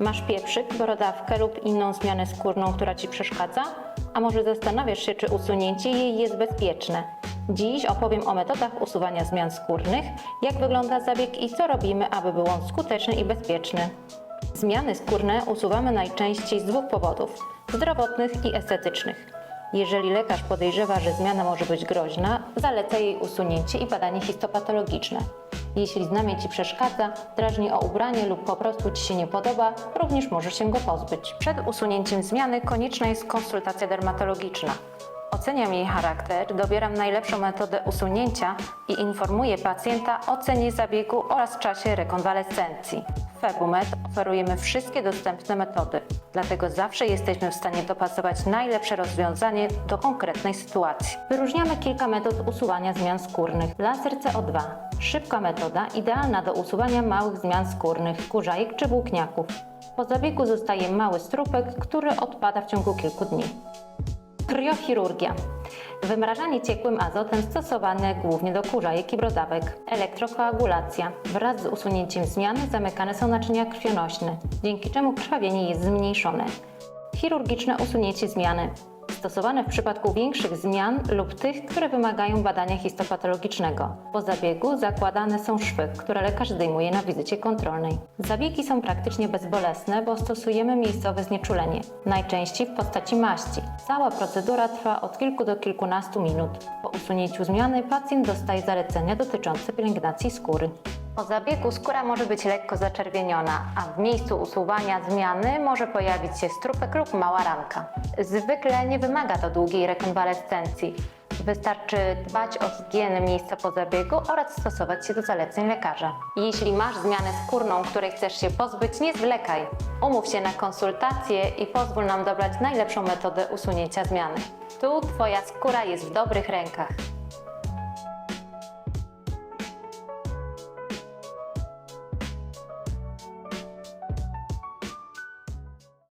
Masz pieprzyk, borodawkę lub inną zmianę skórną, która Ci przeszkadza? A może zastanawiasz się, czy usunięcie jej jest bezpieczne? Dziś opowiem o metodach usuwania zmian skórnych, jak wygląda zabieg i co robimy, aby był on skuteczny i bezpieczny. Zmiany skórne usuwamy najczęściej z dwóch powodów: zdrowotnych i estetycznych. Jeżeli lekarz podejrzewa, że zmiana może być groźna, zaleca jej usunięcie i badanie histopatologiczne. Jeśli znamie Ci przeszkadza, drażni o ubranie lub po prostu Ci się nie podoba, również możesz się go pozbyć. Przed usunięciem zmiany konieczna jest konsultacja dermatologiczna. Oceniam jej charakter, dobieram najlepszą metodę usunięcia i informuję pacjenta o cenie zabiegu oraz czasie rekonwalescencji. W Febumed oferujemy wszystkie dostępne metody, dlatego zawsze jesteśmy w stanie dopasować najlepsze rozwiązanie do konkretnej sytuacji. Wyróżniamy kilka metod usuwania zmian skórnych. Laser CO2 szybka metoda, idealna do usuwania małych zmian skórnych, kurzajek czy włókniaków. Po zabiegu zostaje mały strupek, który odpada w ciągu kilku dni. Kriochirurgia. Wymrażanie ciekłym azotem stosowane głównie do kurzajek i brodawek. Elektrokoagulacja. Wraz z usunięciem zmiany zamykane są naczynia krwionośne, dzięki czemu krwawienie jest zmniejszone. Chirurgiczne usunięcie zmiany. Stosowane w przypadku większych zmian lub tych, które wymagają badania histopatologicznego. Po zabiegu zakładane są szwy, które lekarz zdejmuje na wizycie kontrolnej. Zabiegi są praktycznie bezbolesne, bo stosujemy miejscowe znieczulenie, najczęściej w postaci maści. Cała procedura trwa od kilku do kilkunastu minut. Po usunięciu zmiany pacjent dostaje zalecenia dotyczące pielęgnacji skóry. Po zabiegu skóra może być lekko zaczerwieniona, a w miejscu usuwania zmiany może pojawić się strupek lub mała ranka. Zwykle nie wymaga to długiej rekonwalescencji. Wystarczy dbać o higienę miejsca po zabiegu oraz stosować się do zaleceń lekarza. Jeśli masz zmianę skórną, której chcesz się pozbyć, nie zwlekaj. Umów się na konsultację i pozwól nam dobrać najlepszą metodę usunięcia zmiany. Tu Twoja skóra jest w dobrych rękach.